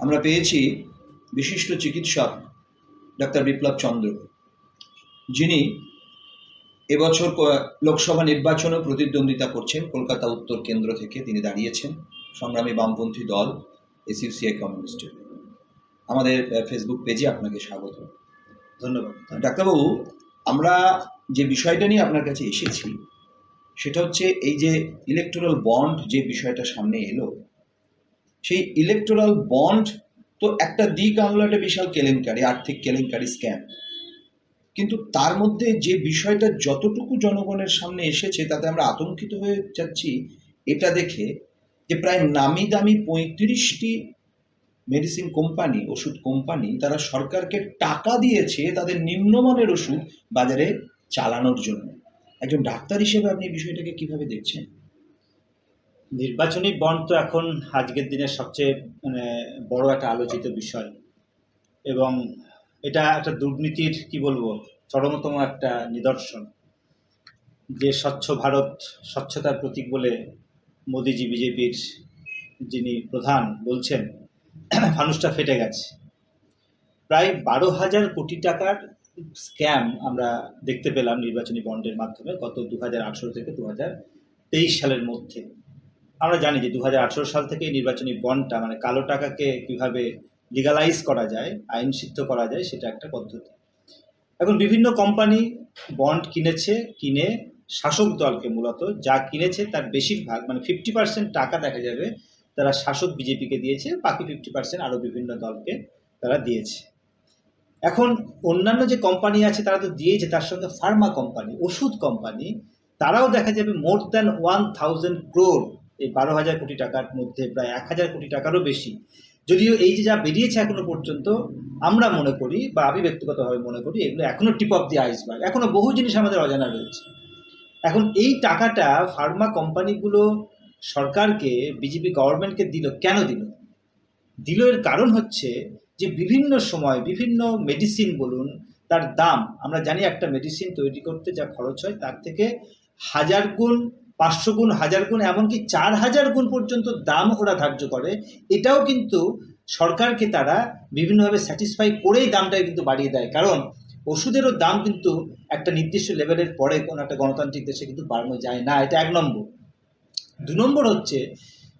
আমরা পেয়েছি বিশিষ্ট চিকিৎসক ডাক্তার বিপ্লব চন্দ্র যিনি এবছর লোকসভা নির্বাচনেও প্রতিদ্বন্দ্বিতা করছেন। কলকাতা উত্তর কেন্দ্র থেকে তিনি দাঁড়িয়েছেন। সংগ্রামী বামপন্থী দল এসইউসিআই কমিউনিস্টের আমাদের ফেসবুক পেজে আপনাকে স্বাগত। ধন্যবাদ। ডাক্তারবাবু আমরা যে বিষয়টা নিয়ে আপনার কাছে এসেছি সেটা হচ্ছে এই যে ইলেকটোরাল বন্ড যে বিষয়টা সামনে এলো সেই ইলেকটোরাল বন্ড তো একটা দিক আনলো একটা বিশাল কেলেঙ্কারি, আর্থিক কেলেঙ্কারি স্ক্যাম কিন্তু তার মধ্যে যে বিষয়টা যতটুকু জনগণের সামনে এসেছে, তাতে আমরা আতঙ্কিত হয়ে যাচ্ছি, এটা দেখে যে প্রায় নামি দামি পঁয়ত্রিশটি মেডিসিন কোম্পানি ওষুধ কোম্পানি তারা সরকারকে টাকা দিয়েছে তাদের নিম্নমানের ওষুধ বাজারে চালানোর জন্য। একজন ডাক্তার হিসেবে আপনি বিষয়টাকে কীভাবে দেখছেন? নির্বাচনী বন্ড তো এখন আজকের দিনের সবচেয়ে মানে বড় একটা আলোচিত বিষয়। এবং এটা একটা দুর্নীতির, কি বলব, চরমতম একটা নিদর্শন। যে স্বচ্ছ ভারত, স্বচ্ছতার প্রতীক বলে মোদিজি, বিজেপির যিনি প্রধান বলছেন ফানুসটা ফেটে গেছে। প্রায় বারো হাজার কোটি টাকার স্ক্যাম আমরা দেখতে পেলাম নির্বাচনী বন্ডের মাধ্যমে গত দু হাজার আঠেরো থেকে দু হাজার তেইশ সালের মধ্যে। আমরা জানি যে দু হাজার আঠেরো সাল থেকে নির্বাচনী বন্ডটা মানে কালো টাকাকে কীভাবে লিগালাইজ করা যায়, আইন সিদ্ধ করা যায়, সেটা একটা পদ্ধতি। এখন বিভিন্ন কোম্পানি বন্ড কিনেছে, কিনে শাসক দলকে মূলত যা কিনেছে তার বেশিরভাগ মানে ফিফটি পার্সেন্ট টাকা দেখা যাবে তারা শাসক বিজেপিকে দিয়েছে, বাকি ফিফটি পার্সেন্ট আরও বিভিন্ন দলকে তারা দিয়েছে। এখন অন্যান্য যে কোম্পানি আছে তারা তো দিয়েছে, তার সঙ্গে ফার্মা কোম্পানি ওষুধ কোম্পানি তারাও দেখা যাবে more than one thousand crore এই বারো হাজার কোটি টাকার মধ্যে প্রায় এক হাজার কোটি টাকারও বেশি। যদিও এই যে যা বেরিয়েছে এখনও পর্যন্ত, আমরা মনে করি বা আমি ব্যক্তিগতভাবে মনে করি এগুলো এখনও টিপ অফ দি আইসবার্গ এখনও বহু জিনিস আমাদের অজানা রয়েছে। এখন এই টাকাটা ফার্মা কোম্পানিগুলো সরকারকে বিজেপি গভর্নমেন্টকে দিল, কেন দিল? দিল এর কারণ হচ্ছে যে বিভিন্ন সময় বিভিন্ন মেডিসিন বলুন, তার দাম, আমরা জানি একটা মেডিসিন তৈরি করতে যা খরচ হয় তার থেকে হাজার গুণ পাঁচশো গুণ, হাজার গুণ, এমনকি চার হাজার গুণ পর্যন্ত দাম ওরা ধার্য করে। এটাও কিন্তু সরকারকে তারা বিভিন্নভাবে স্যাটিসফাই করেই দামটা কিন্তু বাড়িয়ে দেয়। কারণ ওষুধেরও দাম কিন্তু একটা নির্দিষ্ট লেভেলের পরে কোনো একটা গণতান্ত্রিক দেশে কিন্তু বাড়ানো যায় না। এটা এক নম্বর। দু নম্বর হচ্ছে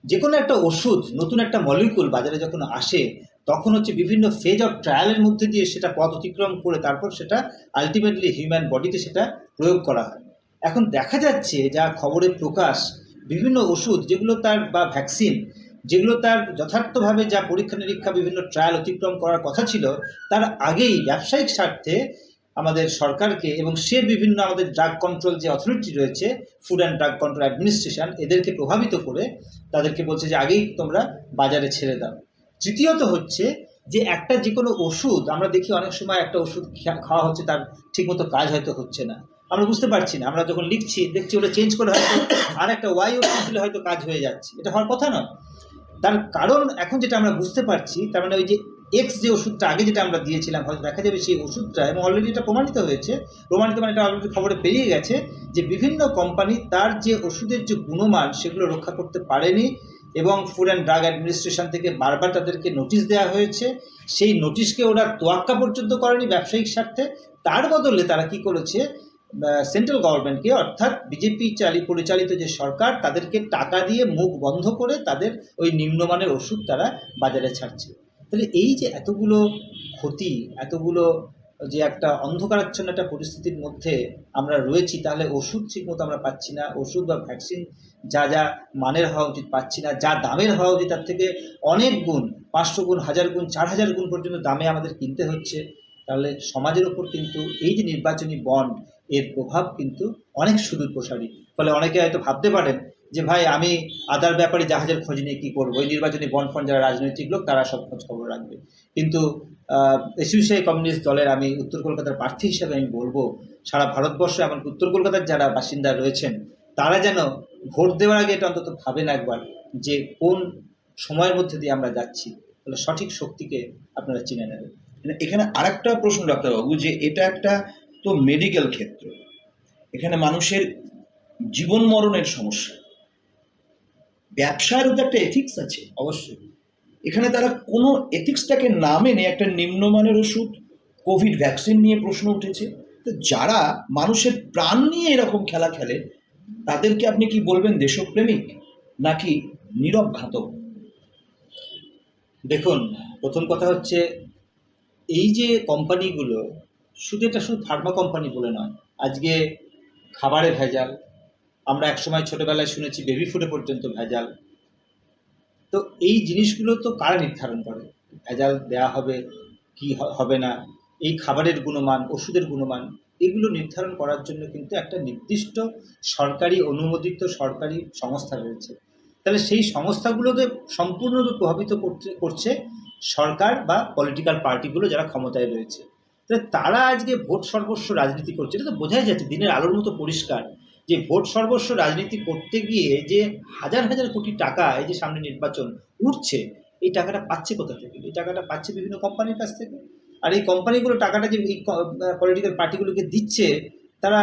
যে কোনো একটা ওষুধ, নতুন একটা মলিকুল বাজারে যখন আসে, তখন হচ্ছে বিভিন্ন ফেজ অফ ট্রায়ালের মধ্যে দিয়ে সেটা পথ অতিক্রম করে তারপর সেটা আলটিমেটলি হিউম্যান বডিতে সেটা প্রয়োগ করা হয়। এখন দেখা যাচ্ছে যা খবরে প্রকাশ, বিভিন্ন ওষুধ যেগুলো তার বা ভ্যাকসিন যেগুলো তার যথার্থভাবে যা পরীক্ষা নিরীক্ষা বিভিন্ন ট্রায়াল অতিক্রম করার কথা ছিল, তার আগেই ব্যবসায়িক স্বার্থে আমাদের সরকারকে এবং সে বিভিন্ন আমাদের ড্রাগ কন্ট্রোল যে অথরিটি রয়েছে food and drug control administration এদেরকে প্রভাবিত করে তাদেরকে বলছে যে আগেই তোমরা বাজারে ছেড়ে দাও। তৃতীয়ত হচ্ছে যে একটা যে কোনো ওষুধ, আমরা দেখি অনেক সময় একটা ওষুধ খাওয়া হচ্ছে, তার ঠিকমতো কাজ হয়তো হচ্ছে না। আমরা বুঝতে পারছি না। আমরা যখন লিখছি, দেখছি ওটা চেঞ্জ করে হয়তো আর একটা ওয়াই দিলে হয়তো কাজ হয়ে যাচ্ছে। এটা হওয়ার কথা নয়। তার কারণ এখন যেটা আমরা বুঝতে পারছি, তার মানে ওই যে এক্স যে ওষুধটা আগে যেটা আমরা দিয়েছিলাম, হয়তো দেখা যাবে সেই ওষুধটা এবং অলরেডি এটা প্রমাণিত হয়েছে। প্রমাণিত মানে এটা অলরেডি খবরে পেরিয়ে গেছে যে বিভিন্ন কোম্পানি তার যে ওষুধের যে গুণমান সেগুলো রক্ষা করতে পারেনি এবং ফুড অ্যান্ড ড্রাগ অ্যাডমিনিস্ট্রেশন থেকে বারবার তাদেরকে নোটিশ দেওয়া হয়েছে। সেই নোটিশকে ওরা তোয়াক্কা পর্যন্ত করেনি ব্যবসায়িক স্বার্থে। তার বদলে তারা কি করেছে? সেন্ট্রাল গভর্নমেন্টকে অর্থাৎ বিজেপি চালি পরিচালিত যে সরকার, তাদেরকে টাকা দিয়ে মুখ বন্ধ করে তাদের ওই নিম্নমানের ওষুধ তারা বাজারে ছাড়ছে। তাহলে এই যে এতগুলো ক্ষতি, এতগুলো যে একটা অন্ধকারাচ্ছন্ন একটা পরিস্থিতির মধ্যে আমরা রয়েছি, তাহলে ওষুধ ঠিকমতো আমরা পাচ্ছি না, ওষুধ বা ভ্যাকসিন যা যা মানের হওয়া উচিত পাচ্ছি না, যা দামের হওয়া উচিত, তার থেকে অনেক গুণ, পাঁচশো গুণ, হাজার গুণ, চার হাজার গুণ পর্যন্ত দামে আমাদের কিনতে হচ্ছে। তাহলে সমাজের ওপর কিন্তু এই যে নির্বাচনী বন্ড এর প্রভাব কিন্তু অনেক সুদূর প্রসারী। ফলে অনেকে হয়তো ভাবতে পারেন যে, ভাই, আমি আদার ব্যাপারে জাহাজের খোঁজ নিয়ে কী করব? এই নির্বাচনী বন্ড ফন্ড যারা রাজনৈতিক লোক, তারা সব খোঁজ খবর রাখবে। কিন্তু এসিউসিআই কমিউনিস্ট দলের আমি উত্তর কলকাতার প্রার্থী হিসেবে আমি বলব, সারা ভারতবর্ষ এমনকি উত্তর কলকাতার যারা বাসিন্দা রয়েছেন, তারা যেন ভোট দেওয়ার আগে এটা অন্তত ভাবেন একবার যে, কোন সময়ের মধ্যে দিয়ে আমরা যাচ্ছি। তাহলে সঠিক শক্তিকে আপনারা চিনে নেবেন। এখানে আরেকটা প্রশ্ন ডাক্তারবাবু, যে এটা একটা তো মেডিকেল ক্ষেত্র। এখানে মানুষের জীবন মরণের সমস্যা। ব্যবসারও তো একটা এথিক্স আছে, অবশ্যই। এখানে তারা কোনো এথিক্সটাকে না মেনে একটা নিম্নমানের ওষুধ কোভিড ভ্যাকসিন নিয়ে প্রশ্ন উঠেছে। তো যারা মানুষের প্রাণ নিয়ে এরকম খেলা খেলে, তাদেরকে আপনি কি বলবেন দেশপ্রেমিক নাকি নীরব ঘাতক? দেখুন, প্রথম কথা হচ্ছে, এই যে কোম্পানিগুলো শুধু এটা শুধু ফার্মা কোম্পানি বলে নয়। আজকে খাবারে ভেজাল, আমরা একসময় ছোটোবেলায় শুনেছি বেবি ফুডে পর্যন্ত ভেজাল। তো এই জিনিসগুলো তো কারা নির্ধারণ করে? ভেজাল দেওয়া হবে, কি হবে না? এই খাবারের গুণমান, ওষুধের গুণমান, এগুলো নির্ধারণ করার জন্য কিন্তু একটা নির্দিষ্ট সরকারি অনুমোদিত সরকারি সংস্থা রয়েছে। তাহলে সেই সংস্থাগুলোকে সম্পূর্ণরূপে প্রভাবিত করছে সরকার বা পলিটিক্যাল পার্টিগুলো যারা ক্ষমতায় রয়েছে। তাহলে তারা আজকে ভোট সর্বস্ব রাজনীতি করছে। এটা তো বোঝাই যাচ্ছে, দিনের আলোর মতো পরিষ্কার। যে ভোট সর্বস্ব রাজনীতি করতে গিয়ে যে হাজার হাজার কোটি টাকা এই যে সামনে নির্বাচন উঠছে, এই টাকাটা পাচ্ছে কোথা থেকে? এই টাকাটা পাচ্ছে বিভিন্ন কোম্পানির কাছ থেকে। আর এই কোম্পানিগুলো টাকাটা যে এই পলিটিক্যাল পার্টিগুলোকে দিচ্ছে, তারা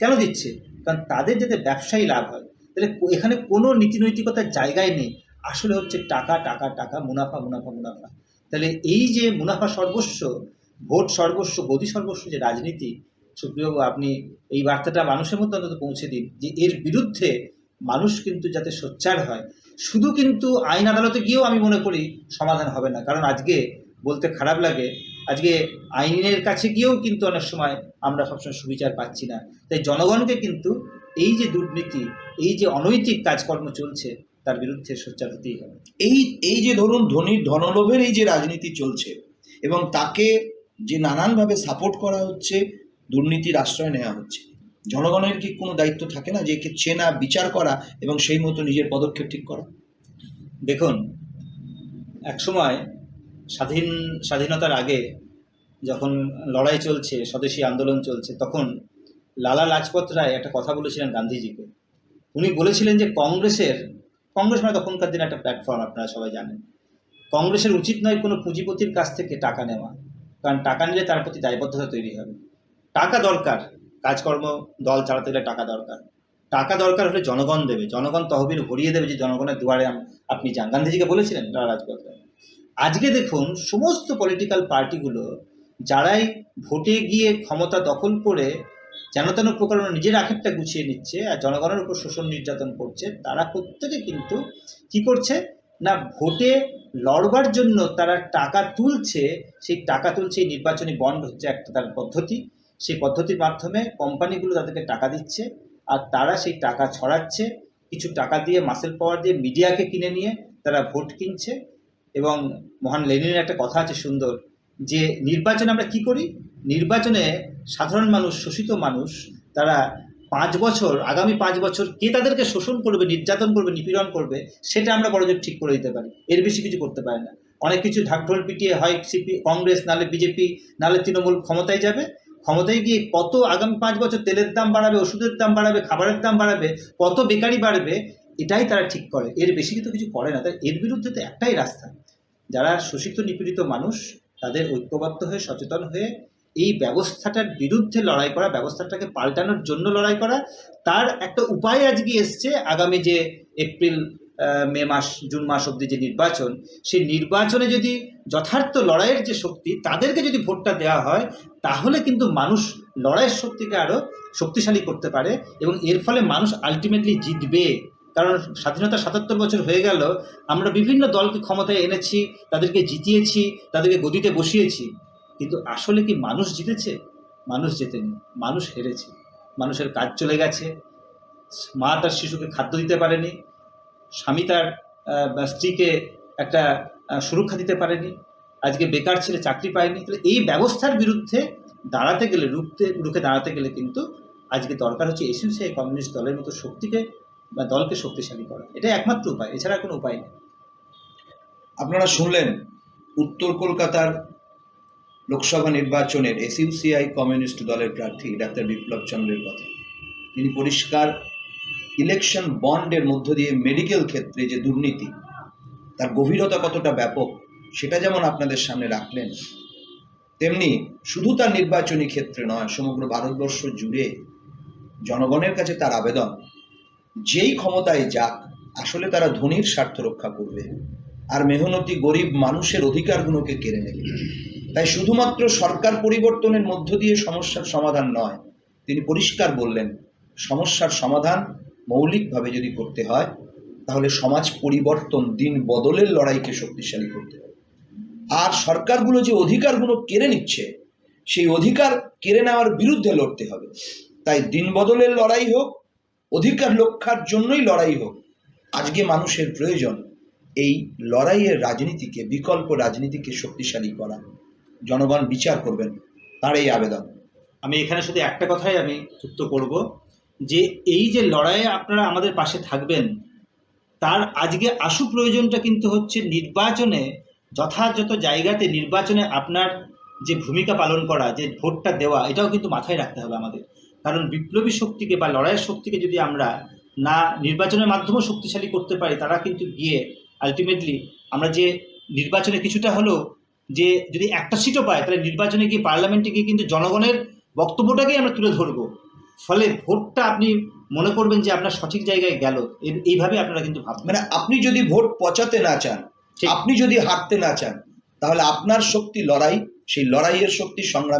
কেন দিচ্ছে? কারণ তাদের যাতে ব্যবসায়ী লাভ হয়। তাহলে এখানে কোনো নীতিনৈতিকতার জায়গায় নেই। আসলে হচ্ছে টাকা টাকা টাকা, মুনাফা মুনাফা মুনাফা। তাহলে এই যে মুনাফা সর্বস্ব ভোট সর্বস্ব, গদি সর্বস্ব যে রাজনীতি সুপ্রিয়বাবু আপনি এই বার্তাটা মানুষের মধ্যে অন্তত পৌঁছে দিন যে এর বিরুদ্ধে মানুষ কিন্তু যাতে সোচ্চার হয়। শুধু কিন্তু আইন আদালতে গিয়েও আমি মনে করি সমাধান হবে না। কারণ আজকে বলতে খারাপ লাগে, আজকে আইনের কাছে গিয়েও কিন্তু অনেক সময় আমরা সবসময় সুবিচার পাচ্ছি না। তাই জনগণকে কিন্তু এই যে দুর্নীতি, এই যে অনৈতিক কাজকর্ম চলছে, তার বিরুদ্ধে সোচ্চার হতেই হবে। এই এই যে ধরুন ধনীর ধনলোভের এই যে রাজনীতি চলছে, এবং তাকে যে নানানভাবে সাপোর্ট করা হচ্ছে, দুর্নীতির আশ্রয় নেওয়া হচ্ছে। জনগণের কি কোনো দায়িত্ব থাকে না যে একে চেনা, বিচার করা এবং সেই মতো নিজের পদক্ষেপ ঠিক করা? দেখুন একসময় স্বাধীন, স্বাধীনতার আগে যখন লড়াই চলছে, স্বদেশী আন্দোলন চলছে, তখন লালা লাজপত রায় একটা কথা বলেছিলেন গান্ধীজিকে। উনি বলেছিলেন যে কংগ্রেসের, কংগ্রেস মানে তখনকার দিনে একটা প্ল্যাটফর্ম আপনারা সবাই জানেন। কংগ্রেসের উচিত নয় কোনো পুঁজিপতির কাছ থেকে টাকা নেওয়া। কারণ টাকা নিলে তার প্রতি দায়বদ্ধতা তৈরি হবে। টাকা দরকার, কাজকর্ম, দল চালাতে গেলে টাকা দরকার। টাকা দরকার হলে জনগণ দেবে, জনগণ তহবিল ভরিয়ে দেবে যে জনগণের দুয়ারে আপনি যান। গান্ধীজিকে বলেছিলেন লালা লাজপত আজকে দেখুন সমস্ত পলিটিক্যাল পার্টিগুলো যারাই ভোটে গিয়ে ক্ষমতা দখল করে যেন তেন প্রকার নিজের আখেরটা গুছিয়ে নিচ্ছে আর জনগণের উপর শোষণ নির্যাতন করছে, তারা প্রত্যেকে কিন্তু কি করছে? না, ভোটে লড়বার জন্য তারা টাকা তুলছে, সেই টাকা তুলছে এই নির্বাচনী বন্ড হচ্ছে একটা তার পদ্ধতি, সেই পদ্ধতির মাধ্যমে কোম্পানিগুলো তাদেরকে টাকা দিচ্ছে, আর তারা সেই টাকা ছড়াচ্ছে, কিছু টাকা দিয়ে মাসেল পাওয়ার দিয়ে মিডিয়াকে কিনে নিয়ে তারা ভোট কিনছে, এবং মহান লেনিনের একটা কথা আছে সুন্দর, যে নির্বাচনে আমরা কি করি? নির্বাচনে সাধারণ মানুষ, শোষিত মানুষ, তারা পাঁচ বছর, আগামী পাঁচ বছর কে তাদেরকে শোষণ করবে, নির্যাতন করবে, নিপীড়ন করবে, সেটা আমরা বড়জোর ঠিক করে দিতে পারি। এর বেশি কিছু করতে পারে না। অনেক কিছু ঢাকঢোল পিটিয়ে হয় সিপি, কংগ্রেস, নালে বিজেপি, নালে তৃণমূল ক্ষমতায় যাবে। ক্ষমতায় গিয়ে কত আগামী পাঁচ বছর তেলের দাম বাড়াবে, ওষুধের দাম বাড়াবে, খাবারের দাম বাড়াবে, কত বেকারি বাড়বে, এটাই তারা ঠিক করে। এর বেশি কিন্তু কিছু করে না। তাই এর বিরুদ্ধে তো একটাই রাস্তা। যারা শোষিত, নিপীড়িত মানুষ, তাদের ঐক্যবদ্ধ হয়ে, সচেতন হয়ে এই ব্যবস্থাটার বিরুদ্ধে লড়াই করা, ব্যবস্থাটাকে পাল্টানোর জন্য লড়াই করা, তার একটা উপায় আজকে এসছে। আগামী যে এপ্রিল মে মাস, জুন মাস অবধি যে নির্বাচন, সেই নির্বাচনে যদি যথার্থ লড়াইয়ের যে শক্তি, তাদেরকে যদি ভোটটা দেওয়া হয়, তাহলে কিন্তু মানুষ লড়াইয়ের শক্তিকে আরও শক্তিশালী করতে পারে এবং এর ফলে মানুষ আলটিমেটলি জিতবে। কারণ স্বাধীনতা সাতাত্তর বছর হয়ে গেল, আমরা বিভিন্ন দলকে ক্ষমতায় এনেছি, তাদেরকে জিতিয়েছি, তাদেরকে গদিতে বসিয়েছি। কিন্তু আসলে কি মানুষ জিতেছে? মানুষ জেতেনি, মানুষ হেরেছে। মানুষের কাজ চলে গেছে। মা তার শিশুকে খাদ্য দিতে পারেনি, স্বামী তার স্ত্রীকে একটা সুরক্ষা দিতে পারেনি, আজকে বেকার ছেলে চাকরি পায়নি। তাহলে এই ব্যবস্থার বিরুদ্ধে দাঁড়াতে গেলে, রুখতে, রুখে দাঁড়াতে গেলে কিন্তু আজকে দরকার হচ্ছে এসইউসিআই কমিউনিস্ট দলের মতো শক্তিকে, বা দলকে শক্তিশালী করা। এটাই একমাত্র উপায়, এছাড়া কোনো উপায় নেই। আপনারা শুনলেন, উত্তর কলকাতার লোকসভা নির্বাচনের এসইউসিআই কমিউনিস্ট দলের প্রার্থী ডাক্তার বিপ্লব চন্দ্রের কথা। তিনি পরিষ্কার ইলেকশন বন্ডের মধ্য দিয়ে মেডিকেল ক্ষেত্রে যে দুর্নীতি, তার গভীরতা কতটা ব্যাপক, সেটা যেমন আপনাদের সামনে রাখলেন, তেমনি শুধু তার নির্বাচনী ক্ষেত্রে নয়, সমগ্র ভারতবর্ষ জুড়ে জনগণের কাছে তার আবেদন, যেই ক্ষমতায় যাক, আসলে তারা ধনীর স্বার্থ রক্ষা করবে। আর মেহনতি গরিব মানুষের অধিকারগুলোকে কেড়ে নেবে। তাই শুধুমাত্র সরকার পরিবর্তনের মধ্য দিয়ে সমস্যার সমাধান নয়। তিনি পরিষ্কার বললেন, সমস্যার সমাধান মৌলিকভাবে যদি করতে হয়, তাহলে সমাজ পরিবর্তন দিন বদলের লড়াইকে শক্তিশালী করতে হবে। আর সরকারগুলো যে অধিকারগুলো কেড়ে নিচ্ছে, সেই অধিকার কেড়ে নেওয়ার বিরুদ্ধে লড়তে হবে। তাই দিন বদলের লড়াই হোক, অধিকার রক্ষার জন্যই লড়াই হোক, আজকে মানুষের প্রয়োজন এই লড়াইয়ের রাজনীতিকে, বিকল্প রাজনীতিকে শক্তিশালী করা। জনগণ বিচার করবেন তার এই আবেদন। আমি এখানে শুধু একটা কথাই আমি যুক্ত করব যে এই যে লড়াইয়ে আপনারা আমাদের পাশে থাকবেন, তার আজকে আশু প্রয়োজনটা কিন্তু হচ্ছে নির্বাচনে যথাযথ জায়গাতে নির্বাচনে আপনার যে ভূমিকা পালন করা, যে ভোটটা দেওয়া, এটাও কিন্তু মাথায় রাখতে হবে আমাদের। কারণ বিপ্লবী শক্তিকে বা লড়াইয়ের শক্তিকে যদি আমরা না নির্বাচনের মাধ্যমে শক্তিশালী করতে পারি, তারা কিন্তু গিয়ে আলটিমেটলি আমরা যে নির্বাচনে কিছুটা হলেও যে যদি একটা সিটও পায় তাহলে নির্বাচনে গিয়ে পার্লামেন্টে গিয়ে কিন্তু জনগণের বক্তব্যটাকেই আমরা তুলে ধরব। ফলে ভোটটা আপনি মনে করবেন যে আপনার সঠিক জায়গায় গেল। এইভাবে আপনারা কিন্তু ভাববেন মানে আপনি যদি ভোট পচাতে না চান। আপনি যদি হারতে না চান তাহলে আপনার শক্তি লড়াই সেই লড়াইয়ের শক্তি সংগ্রামী